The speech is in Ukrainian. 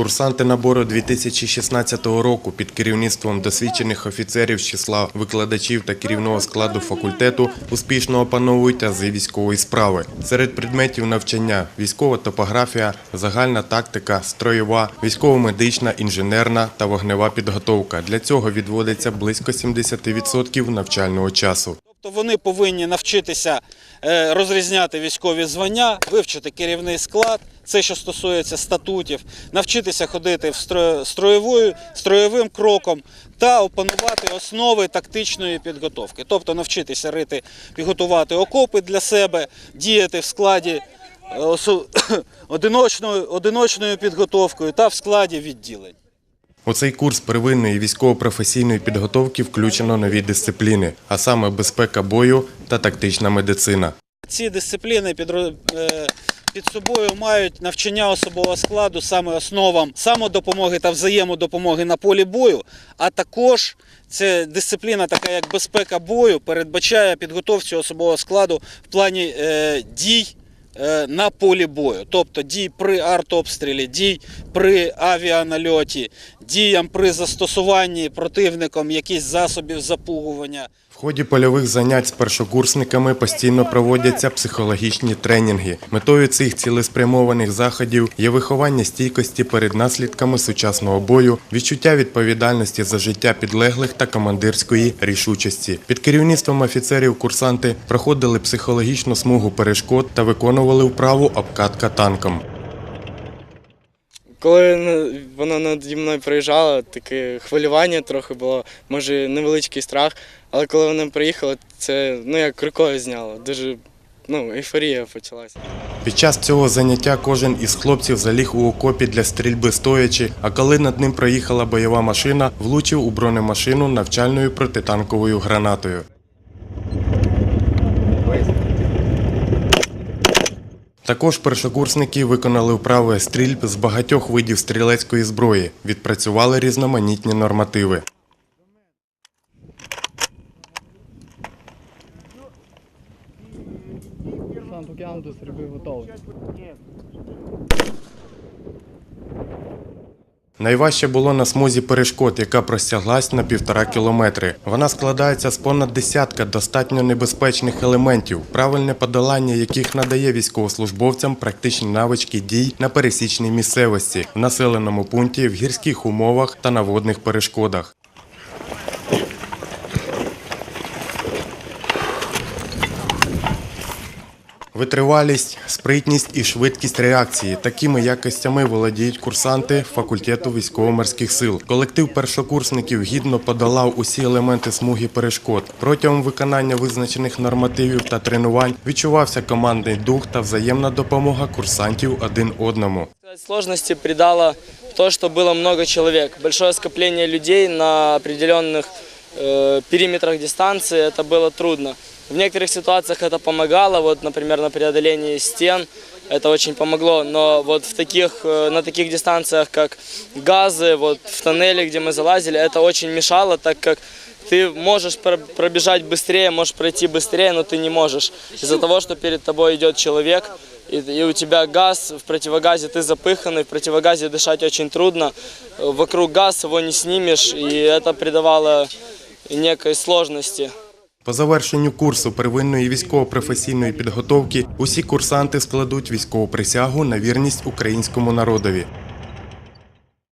Курсанти набору 2016 року під керівництвом досвідчених офіцерів з числа викладачів та керівного складу факультету успішно опановують ази військової справи. Серед предметів навчання військова топографія, загальна тактика, строєва, військово-медична, інженерна та вогнева підготовка. Для цього відводиться близько 70% навчального часу. Тобто вони повинні навчитися е, розрізняти військові звання, вивчити керівний склад, це що стосується статутів, навчитися ходити в стро- строєвою, строєвим кроком та опанувати основи тактичної підготовки. Тобто навчитися рити, підготувати окопи для себе, діяти в складі е, одиночною, одиночною підготовкою та в складі відділень. У цей курс первинної військово-професійної підготовки включено нові дисципліни, а саме безпека бою та тактична медицина. Ці дисципліни під, собою мають навчання особового складу саме основам самодопомоги та взаємодопомоги на полі бою, а також це дисципліна, така як безпека бою, передбачає підготовцю особового складу в плані е, дій. е, На полі бою, тобто дій при артобстрілі, дій при авіанальоті, діям при застосуванні противником якихось засобів запугування. Ході польових занять з першокурсниками постійно проводяться психологічні тренінги. Метою цих цілеспрямованих заходів є виховання стійкості перед наслідками сучасного бою, відчуття відповідальності за життя підлеглих та командирської рішучості. Під керівництвом офіцерів курсанти проходили психологічну смугу перешкод та виконували вправу обкатка танком. Коли ну, вона наді мною проїжджала, таке хвилювання трохи було, може невеличкий страх. Але коли вона приїхала, це ну як рукою зняло. Дуже ну, ейфорія почалася. Під час цього заняття кожен із хлопців заліг у окопі для стрільби стоячи, а коли над ним проїхала бойова машина, влучив у бронемашину навчальною протитанковою гранатою. Також першокурсники виконали вправи стрільб з багатьох видів стрілецької зброї, відпрацювали різноманітні нормативи. Сам океан до стрільби готовий. Найважче було на смузі перешкод, яка простяглась на півтора кілометри. Вона складається з понад десятка достатньо небезпечних елементів, правильне подолання яких надає військовослужбовцям практичні навички дій на пересічній місцевості, в населеному пункті, в гірських умовах та на водних перешкодах. Витривалість, спритність і швидкість реакції такими якостями володіють курсанти факультету військово-морських сил. Колектив першокурсників гідно подолав усі елементи смуги перешкод. Протягом виконання визначених нормативів та тренувань відчувався командний дух та взаємна допомога курсантів один одному. Сказать, Сложности придало то, что было много человек. Большое скопление людей на определенных э, периметрах дистанции, это было трудно. В некоторых ситуациях это помогало, вот, например, на преодолении стен, это очень помогло, но вот в таких, э, на таких дистанциях, как газы, вот в тоннеле, где мы залазили, это очень мешало, так как ты можешь пр- пробежать быстрее, можешь пройти быстрее, но ты не можешь. Из-за того, что перед тобой идет человек, и, и у тебя газ, в противогазе ты запыханный, в противогазе дышать очень трудно. Э, Вокруг газ его не снимешь, и это придавало некой сложності. По завершенню курсу первинної військово-професійної підготовки усі курсанти складуть військову присягу на вірність українському народові.